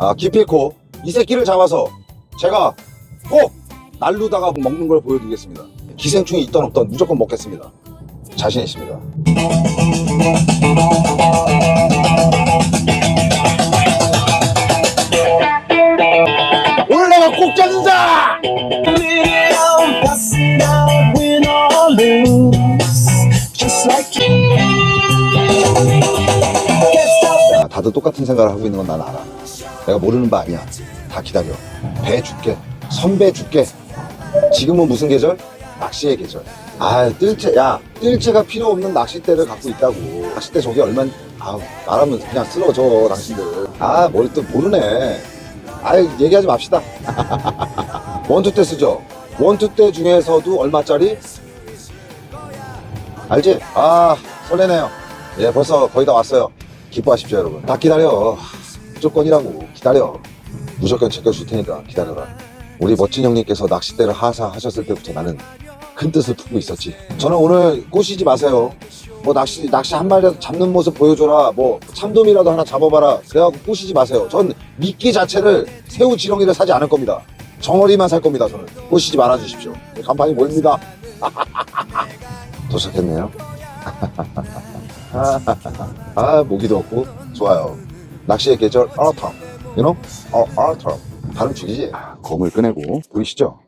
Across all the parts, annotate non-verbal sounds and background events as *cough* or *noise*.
아, 기필코 이 새끼를 잡아서 제가 꼭 날르다가 먹는 걸 보여드리겠습니다. 기생충이 있던 없던 무조건 먹겠습니다. 자신 있습니다. 다들 똑같은 생각을 하고 있는 건 난 알아. 내가 모르는 바 아니야. 다 기다려. 배 줄게. 선배 줄게. 지금은 무슨 계절? 낚시의 계절. 아, 뜰채, 야, 뜰채가 필요 없는 낚싯대를 갖고 있다고. 낚싯대 저게 얼마, 아 말하면 그냥 쓰러 져, 당신들. 아, 뭘또 모르네. 아, 얘기하지 맙시다. *laughs* 원투 때 쓰죠? 원투 때 중에서도 얼마짜리? 알지? 아, 설레네요. 예, 벌써 거의 다 왔어요. 기뻐하십시오, 여러분. 다 기다려. 무조건이라고. 기다려. 무조건 챙겨줄 테니까 기다려라. 우리 멋진 형님께서 낚싯대를 하사하셨을 때부터 나는 큰 뜻을 품고 있었지. 저는 오늘 꼬시지 마세요. 뭐 낚시, 낚시 한 마리라도 잡는 모습 보여줘라. 뭐 참돔이라도 하나 잡아봐라. 그래갖고 꼬시지 마세요. 전 미끼 자체를 새우 지렁이를 사지 않을 겁니다. 정어리만 살 겁니다, 저는. 꼬시지 말아 주십시오. 간판이 보입니다. *laughs* 도착했네요. *laughs* 아, 모기도 없고, 좋아요. 낚시의 계절, autumn. You know? 어, autumn. 발음 죽이지? 검을 꺼내고, 보이시죠?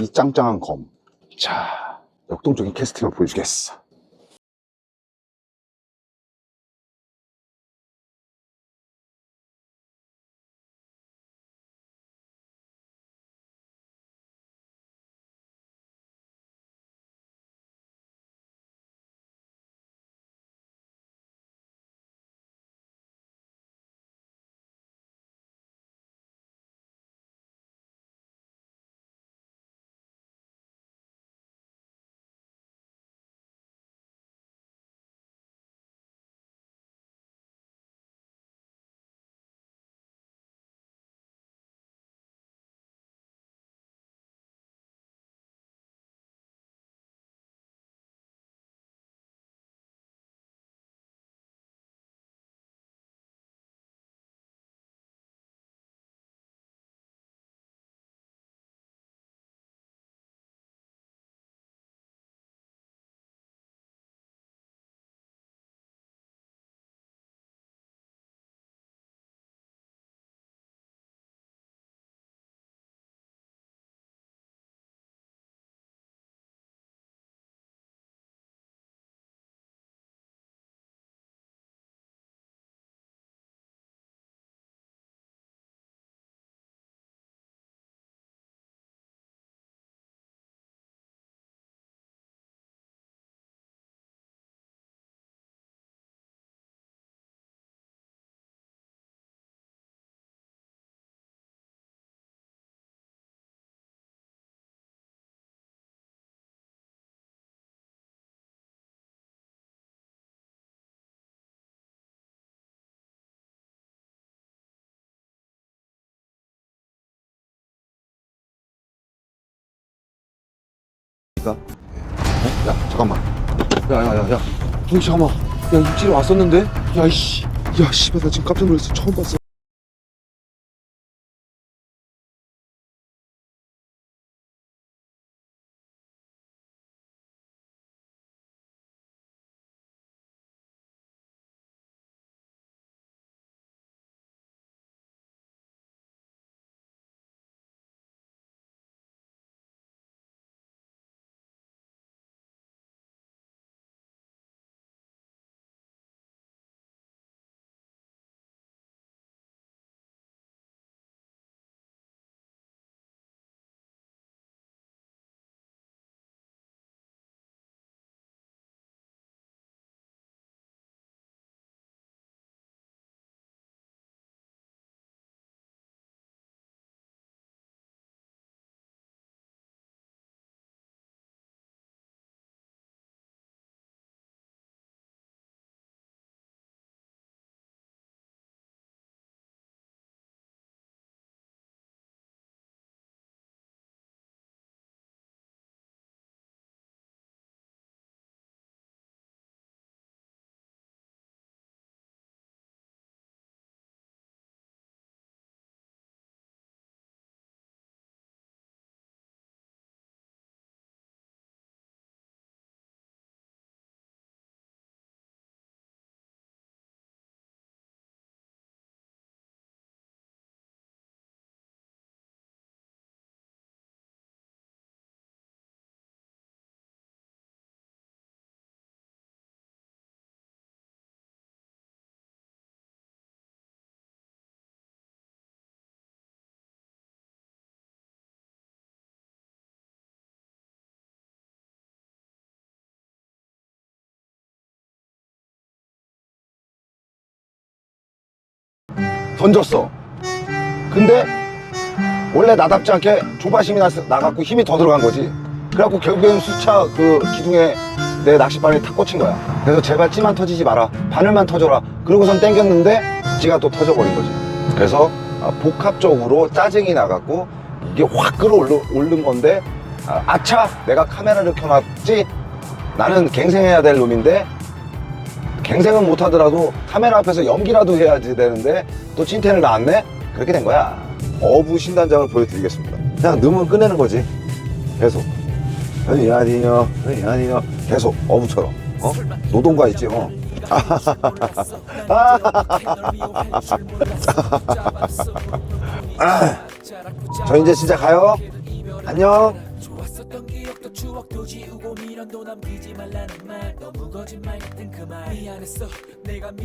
이 짱짱한 검. 자, 역동적인 캐스팅을 보여주겠어. 야, 잠깐만. 야, 야, 야, 야. 형, 잠깐만. 야, 입질이 왔었는데? 야, 이씨. 야, 씨발, 나 지금 깜짝 놀랐어. 처음 봤어. 던졌어. 근데 원래 나답지 않게 조바심이 나, 나갖고 힘이 더 들어간 거지. 그래갖고 결국에는 수차 그 기둥에 내 낚싯바늘이 탁 꽂힌 거야. 그래서 제발 찌만 터지지 마라. 바늘만 터져라. 그러고선 땡겼는데 찌가 또 터져버린 거지. 그래서 아, 복합적으로 짜증이 나갖고 이게 확 끌어올른 건데 아, 아차 내가 카메라를 켜놨지 나는 갱생해야 될 놈인데 갱생은 못하더라도 카메라 앞에서 연기라도 해야지 되는데 또 찐텐을 낳았네? 그렇게 된 거야. 어부 신단장을 보여드리겠습니다. 그냥 넣으면 끝내는 거지. 계속. 아니 아니요 아니 아니요 계속 어부처럼. 어? 노동과 있지 어? 아, *laughs* 저 이제 진짜 가요? 안녕 안 했어. 내가 미